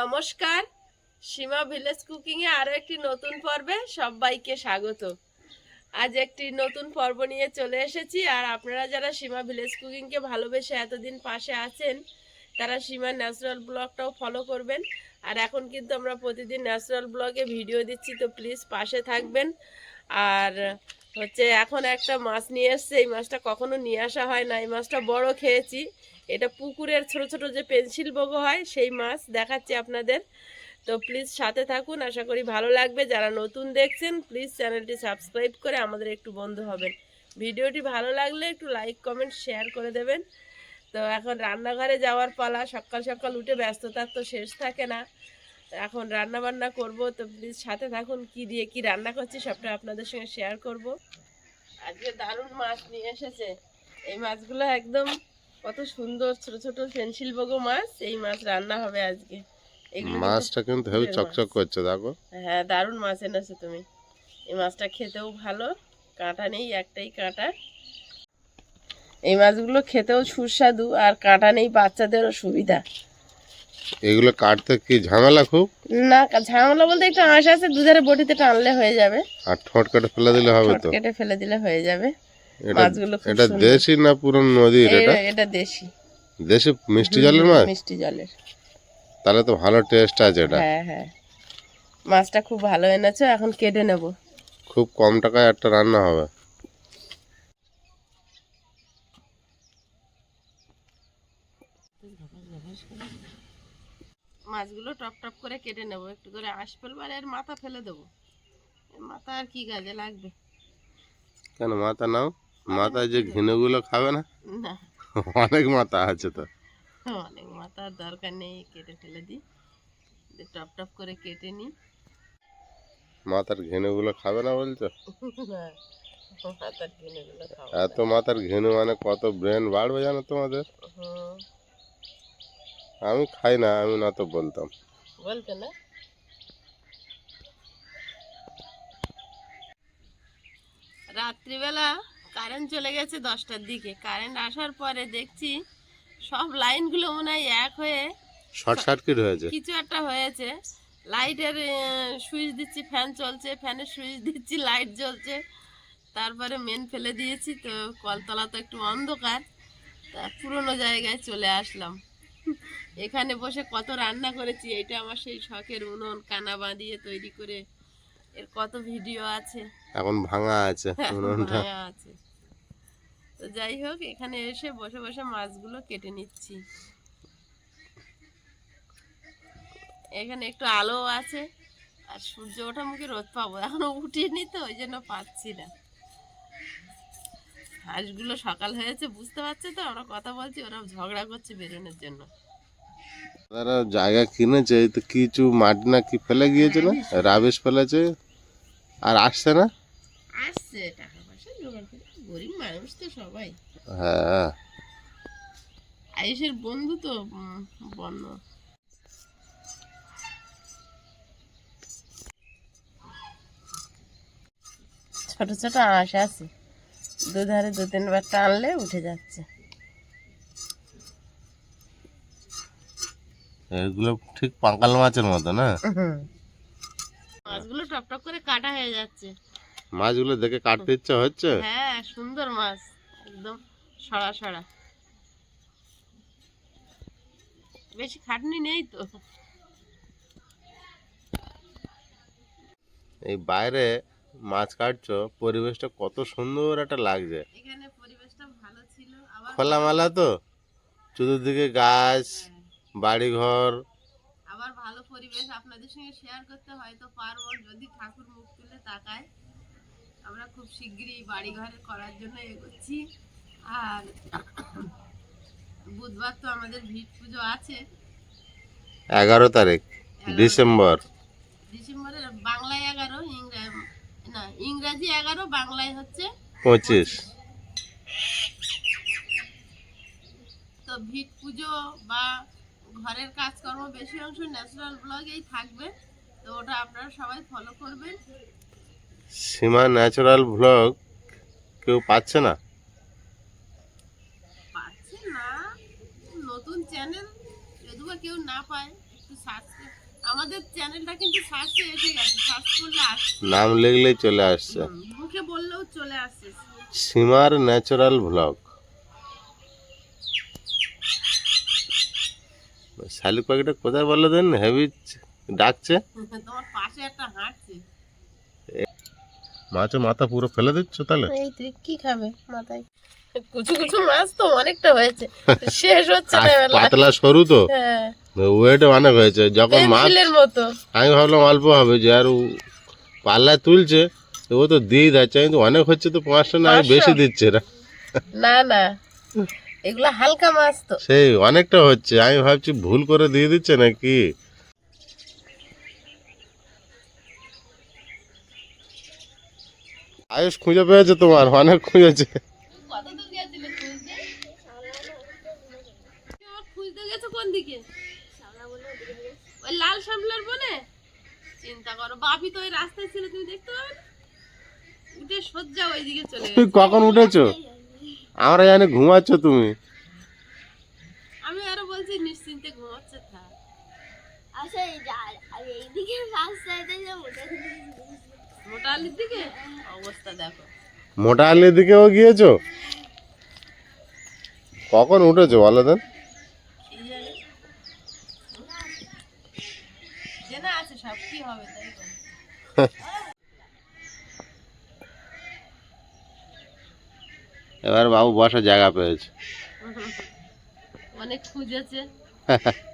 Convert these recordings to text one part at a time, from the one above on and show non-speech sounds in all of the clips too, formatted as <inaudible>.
নমস্কার, সীমা ভিলেজ কুকিংয়ে আরও একটি নতুন পর্বে সবাইকে স্বাগত। আজ একটি নতুন পর্ব নিয়ে চলে এসেছি, আর আপনারা যারা সীমা ভিলেজ কুকিংকে ভালোবেসে এতদিন পাশে আছেন, তারা সীমা ন্যাচারাল ব্লগটাও ফলো করবেন। আর এখন কিন্তু আমরা প্রতিদিন ন্যাচারাল ব্লগে ভিডিও দিচ্ছি, তো প্লিজ পাশে থাকবেন। আর হচ্ছে এখন একটা মাছ নিয়ে এসছে, এই মাছটা কখনো নিয়ে আসা হয় না, এই মাছটা বড় খেয়েছি। এটা পুকুরের ছোট ছোট যে পেন্সিল বগো হয়, সেই মাছ দেখাচ্ছি আপনাদের। তো প্লিজ সাথে থাকুন, আশা করি ভালো লাগবে। যারা নতুন দেখছেন প্লিজ চ্যানেলটি সাবস্ক্রাইব করে আমাদের একটু বন্ধু হবেন। ভিডিওটি ভালো লাগলে একটু লাইক কমেন্ট শেয়ার করে দেবেন। তো এখন রান্নাঘরে যাওয়ার পালা, সকাল সকাল উঠে ব্যস্ততার তো শেষ থাকে না। এখন রান্না বান্না করব, তো প্লিজ সাথে থাকুন, কি দিয়ে কি রান্না করছি সবটা আপনাদের সঙ্গে শেয়ার করব। আজকে দারুণ মাছ নিয়ে এসেছে। এই মাছগুলো একদম কত সুন্দর ছোট ছোট পেন্সিল বগো মাছ এই মাছ রান্না হবে আজকে। মাছটা কিন্তু হেভি চকচক করছে দেখো। হ্যাঁ দারুণ মাছ এনেছো তুমি। এই মাছটা খেতেও ভালো কাঁটা নেই একটাই কাঁটা। এই মাছগুলো খেতেও সুস্বাদু আর কাঁটা নেই বাচ্চাদেরও সুবিধা। এগুলো কাটতে কি ঝামেলা খুব? না ঝামেলা বলতে একটু আঁশ আছে দুধারে বটিতে টানলে হয়ে যাবে। আর ঠোঁট কেটে ফেলে দিলে হবে তো? কেটে ফেলে দিলে হয়ে যাবে। মাছগুলো এটা দেশি না নদীর এটা? এটা দেশি। দেশি মিষ্টি জলের মাছ? মিষ্টি জলের। তাহলে তো ভালো টেস্ট আছে এটা। হ্যাঁ হ্যাঁ। মাছটা খুব ভালো এনেছো এখন কেটে নেব। খুব কম টাকায় একটা রান্না হবে। মাছগুলো টপ টপ করে কেটে নেব একটু করে আঁশ ফেলব আর এর মাথা ফেলে দেবো। মাথা আর কি কাজে লাগবে? কেন মাথা নাও? মাথায় যে ঘিনেগুলো খাবে না? অনেক মাথা আছে তো। অনেক মাথার দরকার নেই কেটে ফেলে দিই। টপ টপ করে কেটে নিই। মাথার ঘিনেগুলো খাবে না বলছো? এত মাথার ঘিনু মানে কত ব্রেন বাড়বে জানো তোমাদের? আমি খাই না আমি না তো বলতাম। বলতে না? রাত্রিবেলা কারেন্ট চলে গেছে দশটার দিকে। কারেন্ট আসার পরে দেখছি সব লাইনগুলো মনে হয় এক হয়ে শর্ট সার্কিট হয়েছে। কিছু একটা হয়েছে। লাইটের সুইচ দিচ্ছি ফ্যান চলছে ফ্যানের সুইচ দিচ্ছি লাইট জ্বলছে। তারপরে মেন ফেলে দিয়েছি তো কলতলা তো একটু অন্ধকার। তা পুরোনো জায়গায় চলে আসলাম। এখানে বসে কত রান্না করেছি এটা আমার সেই শখের উনুন কানা বাঁধিয়ে তৈরি করে এর কত ভিডিও আছে। এখন ভাঙা আছে উনুনটা। ভাঙা আছে। তো যাই হোক এখানে এসে বসে বসে মাছগুলো কেটে নিচ্ছি। এখানে একটু আলো আছে আর সূর্য ওঠা মুখে রোদ পাবো। এখনও উঠিনি তো ওই জন্য পাচ্ছি না। হাঁসগুলো সকাল হয়েছে বুঝতে পারছে তো? আমরা কথা বলছি ওরা ঝগড়া করছে বেরোনোর জন্য। তারা জায়গা কিনেছে তো কিছু মাটি না কি ফেলে গিয়েছে না রাবিশ ফেলেছে আর আসছে না? আসছে টাকা পয়সা জোগাড় করে। গরিব মানুষ তো সবাই। হ্যাঁ। আয়ুষের বন্ধু তো বন্য। ছোট ছোট আঁশ আছে। দুধারে দু তিনবার টানলে উঠে যাচ্ছে। এগুলো ঠিক পাঙ্কাল মাছের মতো না? মাছগুলো টপ টপ করে কাটা হয়ে যাচ্ছে। মাছগুলো দেখে কাটতে ইচ্ছা হচ্ছে? হ্যাঁ সুন্দর মাছ একদম সরা সরা বেশি খাটনি নেই তো। এই বাইরে মাছ কাটছো পরিবেশটা কত সুন্দর একটা লাগছে। এখানে পরিবেশটা ভালো ছিল আবার খোলামেলা তো? চতুর্দিকে গাছ বাড়িঘর। আবার ভালো পরিবেশ আপনাদের সঙ্গে শেয়ার করতে হয়তো পারব যদি ঠাকুর মুখ তুলে তাকায়। আমরা খুব শিগগিরই বাড়ি ঘরে করার জন্য এগোচ্ছি। আর বুধবার তো আমাদের ভিট পুজো আছে। এগারো তারিখ ডিসেম্বর। ডিসেম্বরের বাংলায় এগারো না ইংরাজি এগারো বাংলায় হচ্ছে পঁচিশ। তো ভিট পুজো বা ঘরের কাজকর্ম বেশি অংশ ন্যাচারাল ব্লগেই থাকবে। তো ওটা আপনারা সবাই ফলো করবেন। সীমা ন্যাচারাল ভ্লগ কেউ পাচ্ছে না? পাচ্ছে না। নতুন চ্যানেল যদিও কেউ না পায় একটু আমাদের চ্যানেলটা কিন্তু সার্চে এসে গেছে সার্চ করলে আসছে। নাম লিখলেই চলে আসছে। মুখে বললেও চলে আসছে। সীমার ন্যাচারাল ব্লগ। শালিক পাখিটা কোথায় বলে দেন? হেভি ডাকছে। তোমার পাশে একটা হাঁটছে। মাছের মাথা পুরো ফেলে দিচ্ছ তাহলে? এই তুই কি খাবে মাথায়? কুচু কুচু মাছ তো অনেকটা হয়েছে। <laughs> শেষ হচ্ছে না পাতলা সরু তো। হ্যাঁ। ওয়েট অনেক হয়েছে। যখন মাছ মতো। আমি ভাবলাম অল্প হবে যে আর ও পাল্লায় তুলছে ও তো দিয়ে যাচ্ছে। কিন্তু অনেক হচ্ছে তো পাঁচশো না আমি বেশি দিচ্ছে না। না না। এগুলো হালকা মাছ তো। সেই অনেকটা হচ্ছে। আমি ভাবছি ভুল করে দিয়ে দিচ্ছে নাকি? আয়ুষ খুঁজে পেয়েছে তোমার অনেক খুঁজেছে। খুঁজতে গেছো কোন দিকে? ওই লাল বনে? চিন্তা করো বাপি তো ওই রাস্তায় ছিল তুমি দেখতে পাবে না? উঠে সজ্জা ওইদিকে চলে তুমি কখন উঠেছো? আমরা জানি ঘুমাচ্ছ তুমি। আমি আরও বলছি নিশ্চিন্তে ঘুমাচ্ছে থাক। আসলে যা- আর এইদিকে রাস্তাতে যে মোটা মোটা আলির দিকে? অবস্থা দেখো। মোটা দিকেও গিয়েছো? কখন উঠেছো বলো দেন। এবার বাবু বসার জায়গা পেয়েছে। অনেক খুঁজেছে। <laughs>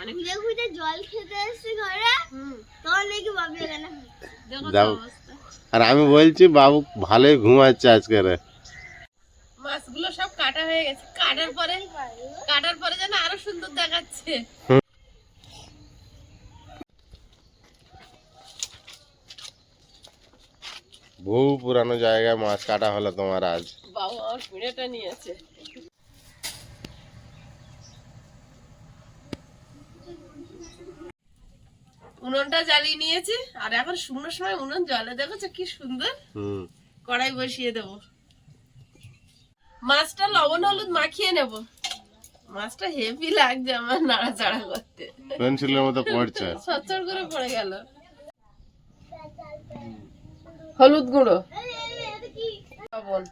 অনেক খুঁজে খুঁজে জল খেতে এসছি ঘরে। তখন নাকি বাবি এখানে দেখো তো দাও। অবস্থা। আর আমি বলছি বাবু ভালোই ঘুমাচ্ছে আজকের মাছগুলো সব কাটা হয়ে গেছে। কাটার পরে কাটার পরে যেন আরও সুন্দর দেখাচ্ছে। বহু পুরানো জায়গায় মাছ কাটা হলো তোমার আজ। বাবু আমার পিঁড়েটা নিয়েছে উনুনটা জ্বালিয়ে নিয়েছি আর এখন শুকনোর সময় উনুন জলে দেখেছ কি সুন্দর। কড়াই বসিয়ে দেব। মাছটা লবণ হলুদ মাখিয়ে নেব। মাছটা হেভি লাগছে আমার নাড়াচাড়া করতে। পেন্সিলের মতো পড়ছে। সচ্চর করে পড়ে গেল। হলুদ গুঁড়ো। লবণ।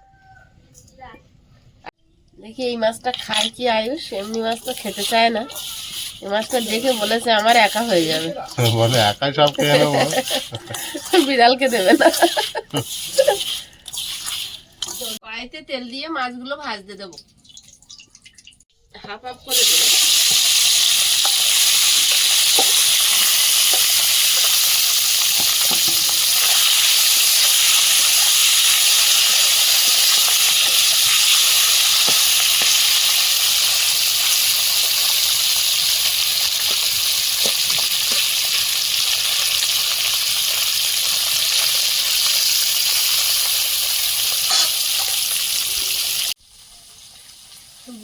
দেখি এই মাছটা খায় কি আয়ুষ? এমনি মাছ তো খেতে চায় না। এই মাছটা দেখে বলেছে আমার একা হয়ে যাবে। <laughs> বলে একাই সব খেয়ে নেব? <laughs> বিড়ালকে দেবে না। কড়াইতে তেল দিয়ে মাছগুলো ভাজতে দেবো। হাফ হাফ করে দেবো।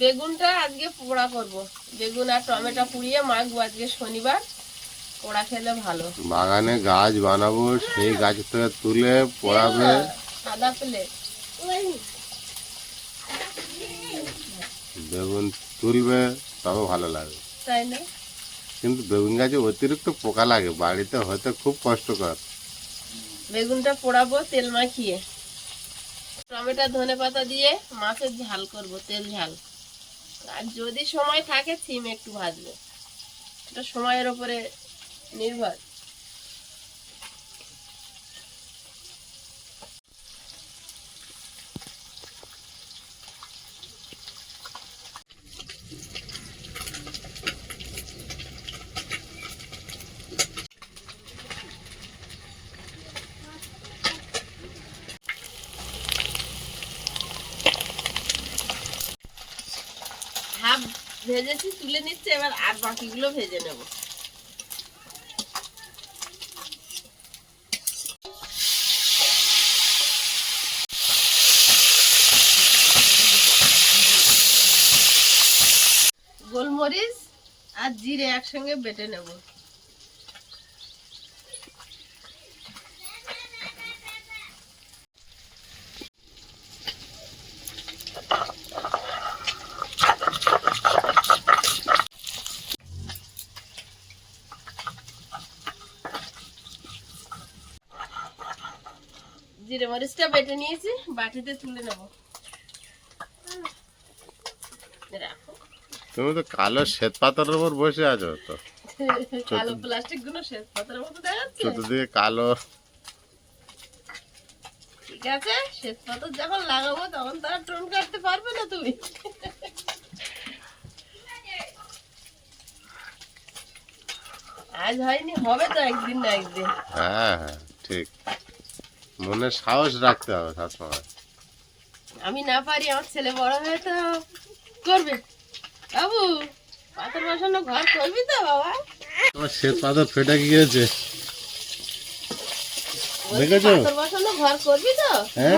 বেগুনটা আজকে পোড়া করব। বেগুন আর টমেটো পুড়িয়ে মাখবো আজকে শনিবার। পোড়া খেলে ভালো। বাগানে গাছ বানাবো সেই গাছ থেকে তুলে পোড়াবে। সাদা প্লেট বেগুন তুলবে তবে ভালো লাগে। তাই না? কিন্তু বেগুন গাছে অতিরিক্ত পোকা লাগে বাড়িতে হয়তো খুব কষ্টকর। বেগুনটা পোড়াবো তেল মাখিয়ে। টমেটো ধনে পাতা দিয়ে মাছের ঝাল করব তেল ঝাল। আর যদি সময় থাকে সিম একটু ভাজবে। এটা সময়ের ওপরে নির্ভর হাফ ভেজেছি তুলে নিচ্ছে এবার আর বাকিগুলো ভেজে নেব। গোলমরিচ আর জিরে একসঙ্গে বেটে নেব জিরে মরিচটা বেটে নিয়েছি বাটিতে তুলে নেব। তুমি তো কালো শ্বেত পাথরের উপর বসে আছো তো। কালো প্লাস্টিকগুলো পাতার মতো দেখাচ্ছে চতুর্দিকে কালো। ঠিক আছে শ্বেত পাথর যখন লাগাবো তখন তারা টোন কাটতে পারবে না তুমি। আজ হয়নি হবে তো একদিন না একদিন। হ্যাঁ হ্যাঁ ঠিক। মনে সাহস রাখতে হবে সবসময়। আমি না পারি আমার ছেলে বড় হয়ে তো করবে। বাবু পাথর বসানো ঘর করবি তো বাবা? তোমার শ্বেত পাথর ফেটে গিয়েছে। দেখেছ? পাথর বসানো ঘর করবি তো? হ্যাঁ?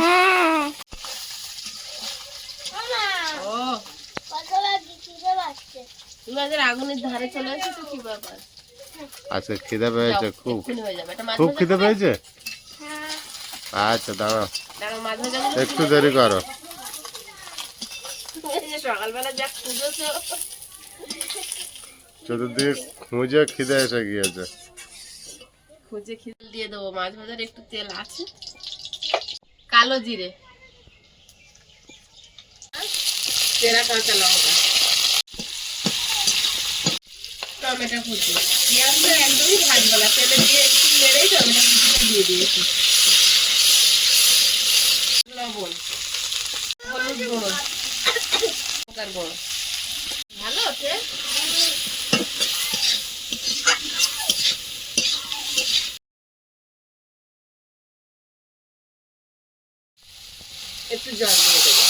ও। কতবার তুমি আগুনের ধারে চলে এসেছ কি ব্যাপার? আজকে খিদে পেয়েছে খুব। এক্ষুনি হয়ে যাবে। এটা মাছ খুব খিদে পেয়েছে? আচ্ছা দাঁড়াও। একটু দেরি করো। চতুর্দিকে খুঁজে খিদে এসে গিয়েছে। খুঁজে খিদে দিয়ে দেবো মাছ ভাজার একটু তেল আছে। কালো জিরে। তেরা কাঁচা লঙ্কা। টমেটো কুচি। পেঁয়াজটা একদমই ভাজবো না তেলে দিয়ে একটু নেড়েই টমেটো কুচিটা দিয়ে দিয়েছি লবণ হলুদ গুঁড়ো লঙ্কার গুঁড়ো ভালো আছে একটু জল দিয়ে দেবো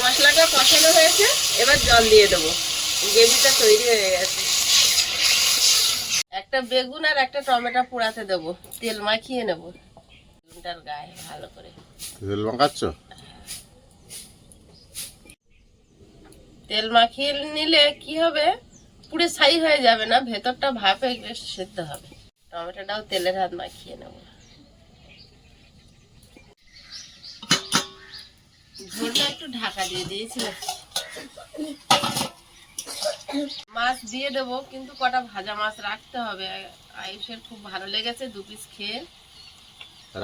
মশলাটা কষানো হয়েছে এবার জল দিয়ে দেবো। গ্রেভিটা তৈরি হয়ে গেছে। একটা বেগুন আর একটা টমেটো পোড়াতে দেবো। তেল মাখিয়ে নেব। বেগুনটার গায়ে ভালো করে। তেল মাখাচ্ছ? তেল মাখিয়ে নিলে কি হবে? পুরো ছাই হয়ে যাবে না ভেতরটা ভাপে সেদ্ধ হবে। টমেটোটাও তেলের হাত মাখিয়ে নেব। ঝোলটা একটু ঢাকা দিয়ে দিয়েছিলাম। মাছ দিয়ে দেবো কিন্তু কটা ভাজা মাছ রাখতে হবে। আয়ুষের খুব ভালো লেগেছে দু পিস খেয়ে।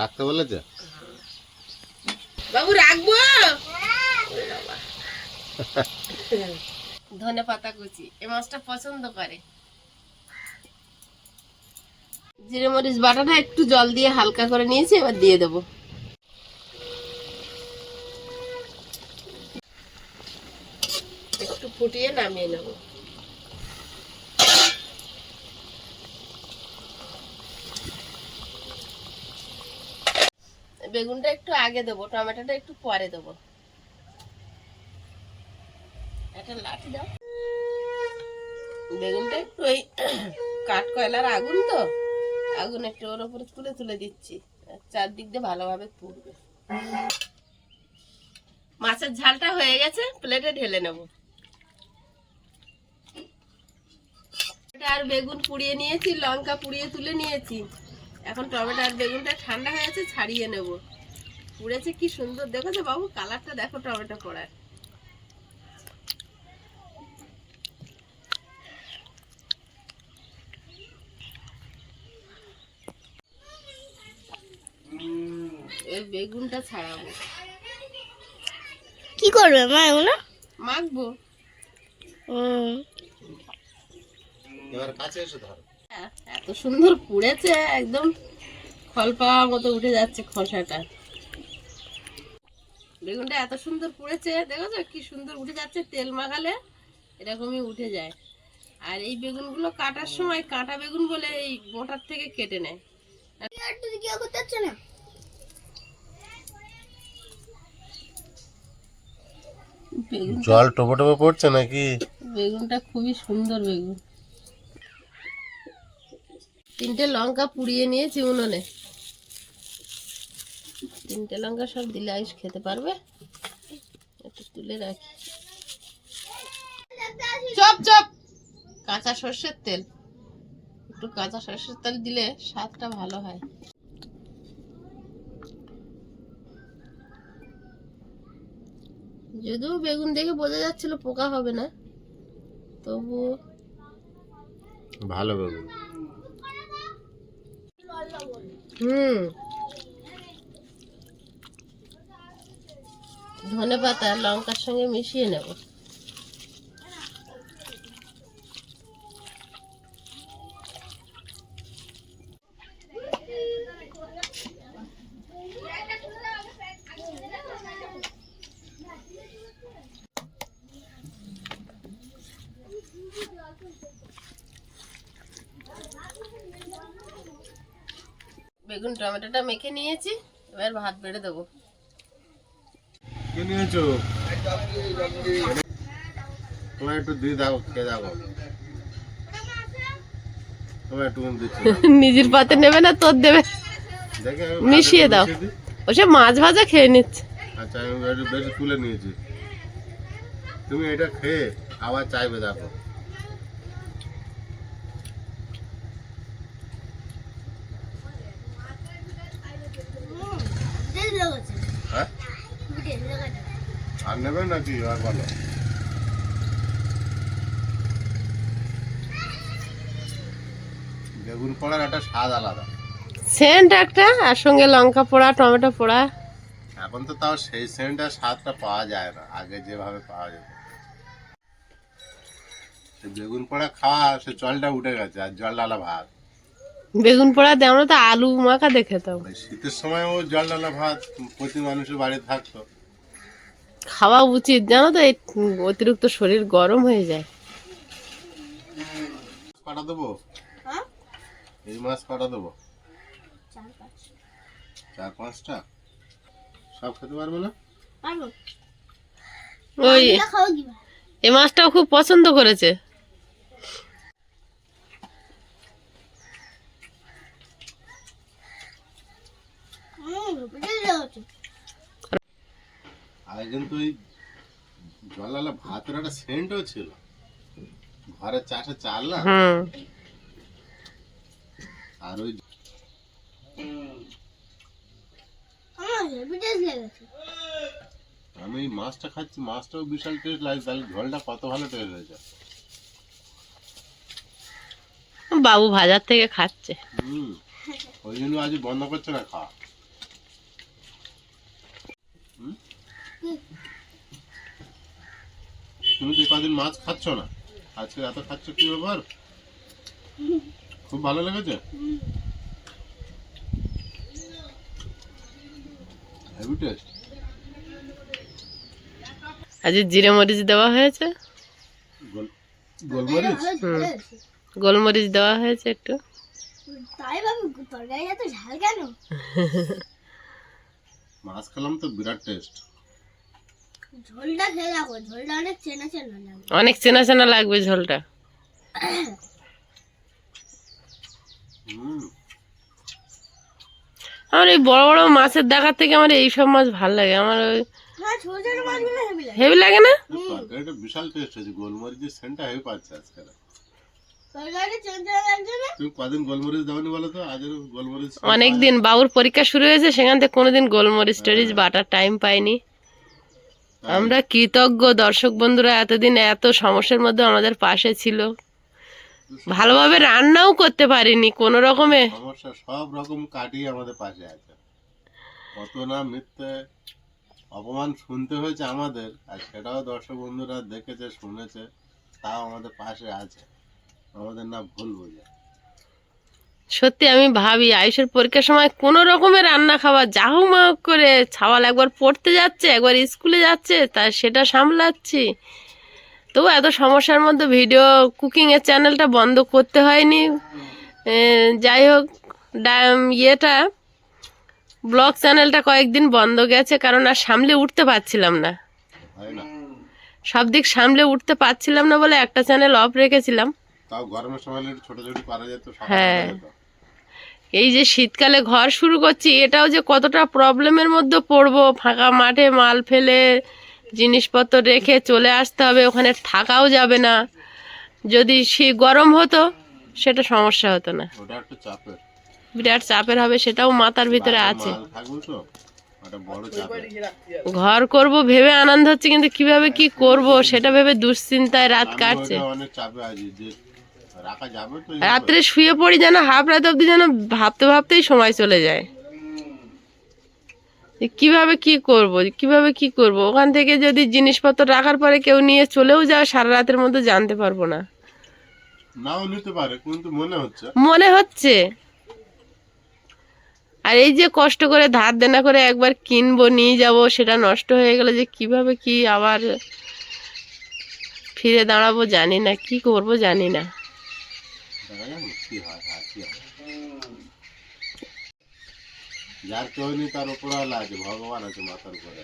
রাখতে বলেছে? বাবু রাখব? <laughs> ধনে পাতা কুচি এই মাছটা পছন্দ করে। জিরে মরিচ বাটাটা একটু জল দিয়ে হালকা করে নিয়েছি এবার দিয়ে দেবো একটু ফুটিয়ে নামিয়ে নেব। বেগুনটা একটু আগে দেবো, টমেটোটা একটু পরে দেবো। একটা লাঠি দাও। বেগুনটা একটু ওই কাঠ কয়লার আগুন তো, আগুন একটু ওর উপরে তুলে তুলে দিচ্ছি, চারদিক দিয়ে ভালোভাবে পুড়বে। মাছের ঝালটা হয়ে গেছে প্লেটে ঢেলে নেব। টমেটো আর বেগুন পুড়িয়ে নিয়েছি লঙ্কা পুড়িয়ে তুলে নিয়েছি। এখন টমেটো আর বেগুনটা ঠান্ডা হয়ে গেছে ছাড়িয়ে নেব। পুড়েছে কি সুন্দর দেখেছ বাবু? কালারটা দেখো টমেটো পড়ার। এই বেগুনটা ছাড়াবো। কি করবে মা এগুলো? মাখবো। এবার কাছে এসে ধরো। এত সুন্দর পুড়েছে একদম ফল পাওয়ার মতো উঠে যাচ্ছে খোসাটা। বেগুনটা এত সুন্দর পুড়েছে দেখেছ? কি সুন্দর উঠে যাচ্ছে তেল মাখালে এরকমই উঠে যায়। আর এই বেগুনগুলো কাটার সময় কাঁটা বেগুন বলে এই মোটার থেকে কেটে নেয়। না বেগুন জল টোপো টোপো পড়ছে নাকি? বেগুনটা খুবই সুন্দর বেগুন। তিনটে লঙ্কা পুড়িয়ে নিয়েছি উনুনে। তিনটে লঙ্কা সব দিলে আইস খেতে পারবে। একটু তুলে রাখি। Chop chop. কাঁচা সর্ষের তেল। একটু কাঁচা সর্ষের তেল দিলে স্বাদটা ভালো হয়। যদিও বেগুন দেখে বোঝা যাচ্ছিল পোকা হবে না, তবুও ভালো বেগুন। ধনে পাতা লঙ্কার সঙ্গে মিশিয়ে নেব। বেগুন টমেটোটা মেখে নিয়েছি এবার ভাত বেড়ে দেবো। তোমার একটু দিয়ে দাও খেয়ে দাও তোমার একটু নিজের পাতে নেবে না তোর দেবে? মিশিয়ে দাও। মিশিয়ে দিই। ওসে মাছ ভাজা খেয়ে নিচ্ছে। আচ্ছা আমি একটু বেশি তুলে নিয়েছি। তুমি এটা খেয়ে আবার চাইবে দেখো। হ্যাঁ? আর নেবে নাকি আর বলো বেগুন পড়ার একটা স্বাদ আলাদা। সেন্ট একটা আর সঙ্গে লঙ্কা পোড়া টমেটো পোড়া। এখন তো তাও সেই সেন্টার স্বাদটা পাওয়া যায় না আগে যেভাবে পাওয়া যেত। বেগুন পোড়া খাওয়া সে জলটা উঠে গেছে আর জল ডালা ভাত। বেগুন পোড়া দিয়ে আমরা তো আলু মাখা দিয়ে খেতাম ওই শীতের সময় ও জল ডালা ভাত প্রতি মানুষের বাড়ি থাকতো। খাওয়া উচিত জানো তো এই অতিরিক্ত শরীর গরম হয়ে যায়। কটা দেবো? হ্যাঁ? এই মাছ কটা দেবো? চার পাঁচ। চার পাঁচটা? সব খেতে পারবে না? পারব। ওই এই মাছটাও খুব পছন্দ করেছে হুম টেস্ট লেগেছে আগে কিন্তু ওই ভাতের একটা সেন্টও ছিল। ঘরের চাষে চাল না আর ওই লেগেছে আমি মাছটা খাচ্ছি মাছটাও বিশাল টেস্ট লাগে তাহলে ঝোলটা কত ভালো টেস্ট হয়েছে বাবু ভাজার থেকে খাচ্ছে। হুম। ওই জন্য আজ বন্ধ করছে না খাওয়া তুমি তো কদিন মাছ খাচ্ছ না? আজকে এত খাচ্ছ কি ব্যাপার? খুব ভালো লেগেছে? হেভি টেস্ট আজ জিরে মরিচ দেওয়া হয়েছে? গোলমরিচ? হুম। গোলমরিচ দেওয়া হয়েছে একটু। তাই বাবু তরকারি এত ঝাল কেন? <laughs> মাছ খেলাম তো বিরাট টেস্ট ঝোলটা খেয়ে দেখো ঝোলটা অনেক চেনা চেনা লাগে। অনেক চেনা চেনা লাগবে ঝোলটা। আমার এই বড় বড় মাছের দেখার থেকে আমার এইসব মাছ ভালো লাগে। আমার ওই হ্যাঁ হেভি লাগে। না? তরকারিটা বিশাল টেস্ট হয়েছে গোলমরিচের সেন্টটা হেভি পাচ্ছে আজকাল। তরকারি চেনা চেনা লাগছে না? তুমি কদিন গোলমরিচ দাওনি বলো তো? আজের গোলমরিচ অনেক দিন বাবুর পরীক্ষা শুরু হয়েছে সেখান থেকে কোনোদিন গোলমরিচ টরিচ বাটার টাইম পাইনি। আমরা কৃতজ্ঞ দর্শক বন্ধুরা এতদিন এত সমস্যার মধ্যে আমাদের পাশে ছিল। ভালোভাবে রান্নাও করতে পারিনি কোনো রকমে। সমস্যা সব রকম কাটিয়ে আমাদের পাশে আছে। কত না মিথ্যে অপমান শুনতে হয়েছে আমাদের আর সেটাও দর্শক বন্ধুরা দেখেছে শুনেছে তাও আমাদের পাশে আছে। আমাদের না ভুল বোঝে সত্যি আমি ভাবি আয়ুষের পরীক্ষার সময় কোনো রকমের রান্না খাওয়া যা হোক মা হোক করে ছাওয়াল একবার পড়তে যাচ্ছে একবার স্কুলে যাচ্ছে তা সেটা সামলাচ্ছি। তবু এত সমস্যার মধ্যে ভিডিও কুকিংয়ের চ্যানেলটা বন্ধ করতে হয়নি। যাই হোক ইয়েটা ব্লগ চ্যানেলটা কয়েকদিন বন্ধ গেছে কারণ আর সামলে উঠতে পারছিলাম না। সব দিক সামলে উঠতে পারছিলাম না বলে একটা চ্যানেল অফ রেখেছিলাম। তাও গরমের সময় একটু ছোট ছোট করা যেত হ্যাঁ। এই যে শীতকালে ঘর শুরু করছি এটাও যে কতটা প্রবলেমের মধ্যে পড়ব। ফাঁকা মাঠে মাল ফেলে জিনিসপত্র রেখে চলে আসতে হবে ওখানে থাকাও যাবে না। যদি শী গরম হতো সেটা সমস্যা হতো না। ওটা একটু চাপের। বিরাট চাপের হবে সেটাও মাথার ভিতরে আছে। ঘর করব ভেবে আনন্দ হচ্ছে কিন্তু কীভাবে কি করব সেটা ভেবে দুশ্চিন্তায় রাত কাটছে। অনেক চাপে আছি রাত্রে শুয়ে পড়ি যেন হাফ রাত অব্দি যেন ভাবতে ভাবতেই সময় চলে যায়। কীভাবে কি করব কীভাবে কি করব? ওখান থেকে যদি জিনিসপত্র রাখার পরে কেউ নিয়ে চলেও যায় সারা রাতের মধ্যে জানতে পারব না। নাও নিতে পারে কিন্তু মনে হচ্ছে। মনে হচ্ছে। আর এই যে কষ্ট করে ধার দেনা করে একবার কিনবো নিয়ে যাব সেটা নষ্ট হয়ে গেলে যে কীভাবে কি আবার ফিরে দাঁড়াবো জানি না কি করব জানি না। দেখা হয় হ্যাঁ কি হয় যার কেউ নেই তার উপর আল্লাহ আছে ভগবান আছে মাথার উপরে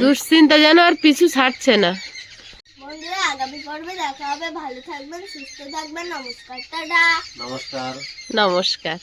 দুশ্চিন্তা যেন আর পিছু ছাড়ছে না। বন্ধুরা আগামী পর্বে দেখা হবে। ভালো থাকবেন সুস্থ থাকবেন। নমস্কার টাটা। নমস্কার। নমস্কার।